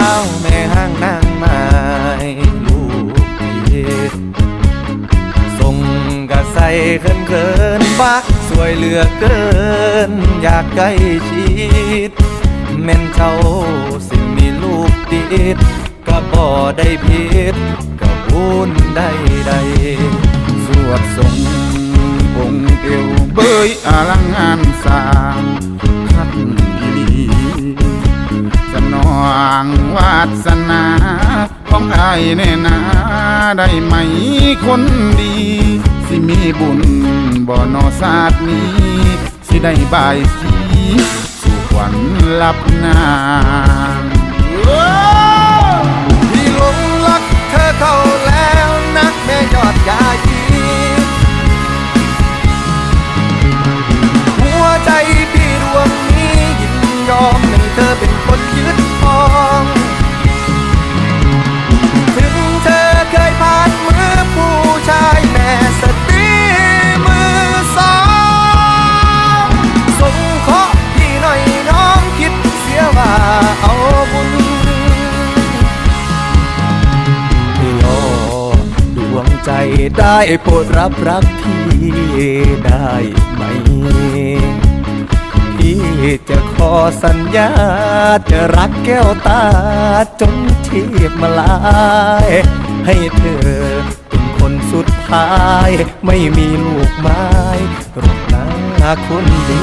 ้าแม่ห้างนางไม้ลูกเยส่งกะใส่เขินเขินฟักสวยเหลือเกิน อยากใกล้ชิดแม่นเจ้าสิมีลูกติดก็บ่ได้ผิดก็บุญได้ใดสวดสงองค์เอวเบยอลังงานสา วาสนาของอายแน่นาได้ไหมคนดี สิมีบุญบ่นอศาสตร์นี้ สิได้บายสีสู่ขวัญลับนาง ได้โปรดรับรักพี่ได้ไหม พี่จะขอสัญญา จะรักแก้วตาจนทีบมาลาย ให้เธอเป็นคนสุดท้าย ไม่มีลูกไม้รอกนะคนดี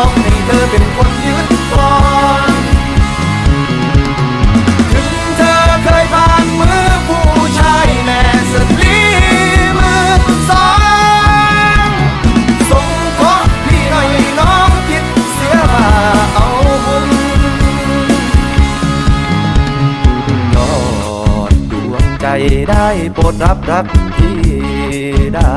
อมให้เธอเป็นคนยึดครองถึงเธอเคยผ่านมือผู้ชายแม่สตรีมือสองสงเคราะห์พี่หน่อยน้องคิดเสียว่าเอาบุญยอดดวงใจได้โปรดรับรักพี่ได้